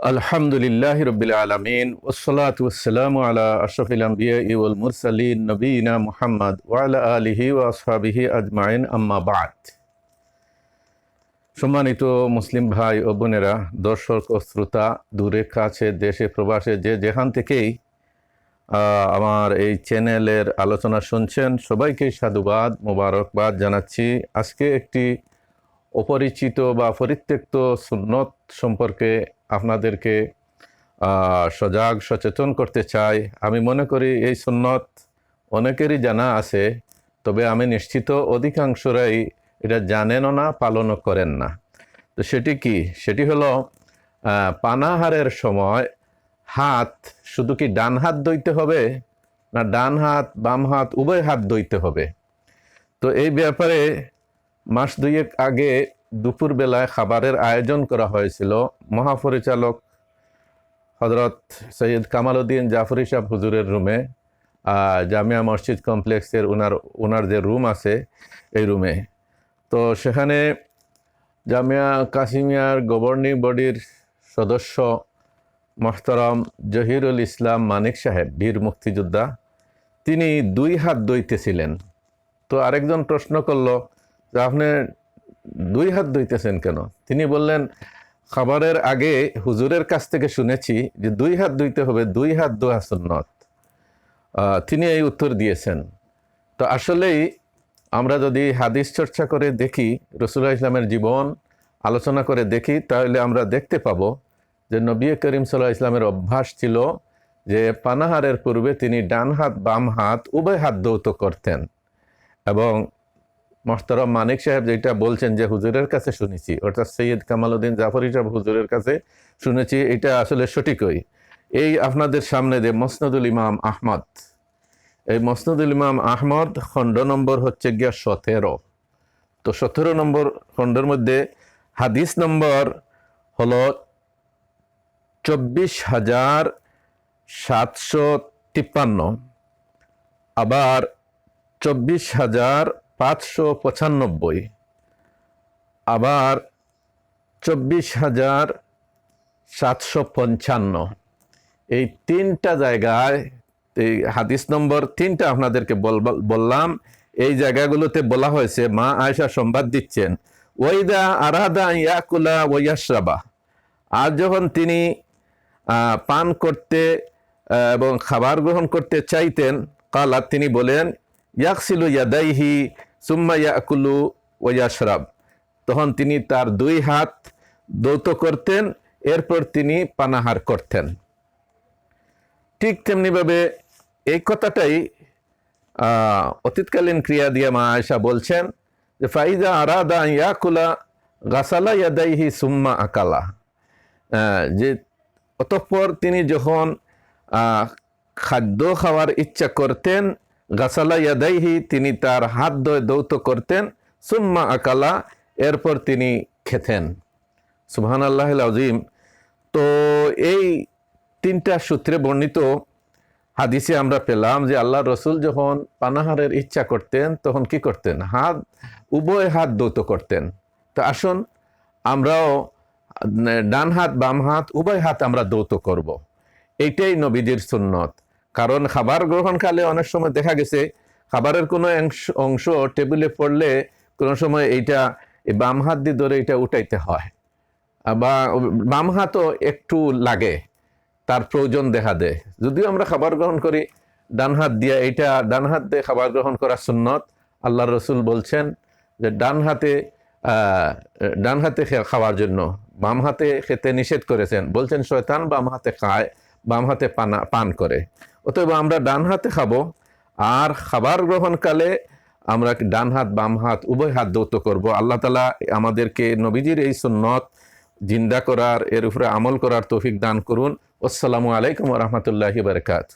আলহামদুলিল্লাহ রবিল আলমিন ওসলাত ওসালাম আলা আশরফিল আম্বিয়া ইউল নবীনা মুহাম্মদ ওয়ালা আলিহি ও আসহাবিহি আজমাইন, আম্মা বাদ। সম্মানিত মুসলিম ভাই ও বোনেরা, দর্শক ও শ্রোতা, দূরে, কাছে, দেশে, প্রবাসে, যে যেখান থেকেই আমার এই চ্যানেলের আলোচনা শুনছেন, সবাইকে সাধুবাদ, মোবারকবাদ জানাচ্ছি। আজকে একটি অপরিচিত বা পরিত্যক্ত সুন্নত সম্পর্কে আপনাদেরকে সজাগ, সচেতন করতে চাই। আমি মনে করি এই সুন্নত অনেকেরই জানা আছে, তবে আমি নিশ্চিত অধিকাংশরাই এটা জানেনও না, পালনও করেন না। তো সেটি কি? সেটি হলো পানাহারের সময় হাত শুধু কি ডান হাত দইতে হবে? না ডান হাত, বাম হাত, উভয় হাত দইতে হবে? তো এই ব্যাপারে মাস দুয়েক আগে দুপুরবেলায় খাবারের আয়োজন করা হয়েছিল। মহাপরিচালক হজরত সৈয়দ কামাল উদ্দিন জাফরি সাহ হুজুরের রুমে জামিয়া মসজিদ কমপ্লেক্সের ওনার ওনার যে রুম আছে, এই রুমে তো সেখানে জামিয়া কাসিমিয়ার গভর্নিং বডির সদস্য মোহতারাম জহিরুল ইসলাম মানিক সাহেব, বীর মুক্তিযোদ্ধা, তিনি দুই হাত দইতেছিলেন তো আরেকজন প্রশ্ন করল যে, আপনি দুই হাত দইতেছেন কেন? তিনি বললেন, খাবারের আগে হুজুরের কাছ থেকে শুনেছি যে দুই হাত দইতে হবে, দুই হাত দোয়া সুন্নত। তিনি এই উত্তর দিয়েছেন। তো আসলেই আমরা যদি হাদিস চর্চা করে দেখি রসুল্লাহ ইসলামের জীবন আলোচনা করে দেখি, তাহলে আমরা দেখতে পাবো যে নবী করিম সাল্লাহ ইসলামের অভ্যাস ছিল যে পানাহারের পূর্বে তিনি ডান হাত, বাম হাত, উভয় হাত দৌত করতেন। এবং মোহতারম মানিক সাহেব যেটা বলছেন যে হুজুরের কাছে শুনেছি, অর্থাৎ সৈয়দ কামালউদ্দিন জাফরি সাহেব হুজুরের কাছে শুনেছি, এটা আসলে সঠিকই এই আপনাদের সামনে যে মসনদুল ইমাম আহমদ, এই মসনদুল ইমাম আহমদ খণ্ড নম্বর হচ্ছে গিয়া সতেরো। তো সতেরো নম্বর খণ্ডের মধ্যে হাদিস নম্বর হল চব্বিশ হাজার সাতশো তিপ্পান্ন। আবার চব্বিশ হাজার পাঁচশো পঁচানব্বই। আবার চব্বিশ হাজার সাতশো পঞ্চান্ন। এই তিনটা জায়গায়, এই হাদিস নম্বর তিনটা আপনাদেরকে বললাম। এই জায়গাগুলোতে বলা হয়েছে, মা আয়সা সংবাদ দিচ্ছেন ওইদা আরাদা ইয়াকুলা ওয়াশরাবা আর যখন তিনি পান করতে এবং খাবার গ্রহণ করতে চাইতেন কালা তিনি বলেন ইয়াকসিলু ইয়াদাইহি সুম্মা ইয়াকুলু ওয়াশরাব তখন তিনি তার দুই হাত দৌত করতেন, এরপর তিনি পানাহার করতেন। ঠিক তেমনিভাবে এই কথাটাই অতীতকালীন ক্রিয়া দিয়ে মা আয়সা বলছেন যে, ফাইজা আরাদা ইয়াকুলা গাসালা ইয়াদাইহি সুম্মা আকালা। যে অতঃপর তিনি যখন খাদ্য খাওয়ার ইচ্ছা করতেন গাসালা ইয়াদাইহি, তিনি তার হাত ধয়ে দৌত করতেন, সুম্মা আকালা, এরপর তিনি খেতেন। সুবহান আল্লাহ আজিম তো এই তিনটা সূত্রে বর্ণিত হাদিসে আমরা পেলাম যে আল্লাহ রসুল যখন পানাহারের ইচ্ছা করতেন, তখন কি করতেন? হাত, উভয় হাত দৌত করতেন। তো আসুন, আমরাও ডান হাত, বাম হাত, উভয় হাত আমরা দৌত করব। এইটাই নবীজির সুন্নত। কারণ খাবার গ্রহণকালে অনেক সময় দেখা গেছে, খাবারের কোনো অংশ- টেবিলে পড়লে কোনো সময় এইটা বাম হাত দিয়ে ধরে এটা উঠাইতে হয়। বা বাম হাতও একটু লাগে, তার প্রয়োজন দেখা দেয়। যদিও আমরা খাবার গ্রহণ করি, ডান হাত দিয়ে এইটা, ডান হাত দিয়ে খাবার গ্রহণ করা সুন্নত। আল্লাহ রসুল বলছেন যে ডান হাতে ডান হাতে খাওয়ার জন্য, বাম হাতে খেতে নিষেধ করেছেন। বলছেন, শয়তান বাম হাতে খায়, বাম হাতে পানা, পান করে। অতএব আমরা ডান হাতে খাব, আর খাবার গ্রহণকালে আমরা ডান হাত, বাম হাত, উভয় হাত দৌত করব। আল্লাহ তালা আমাদেরকে নবীজির এই সুন্নত জিন্দা করার, এর উপরে আমল করার তৌফিক দান করুন। আসসালামু আলাইকুম রহমতুল্লাহি বারকাত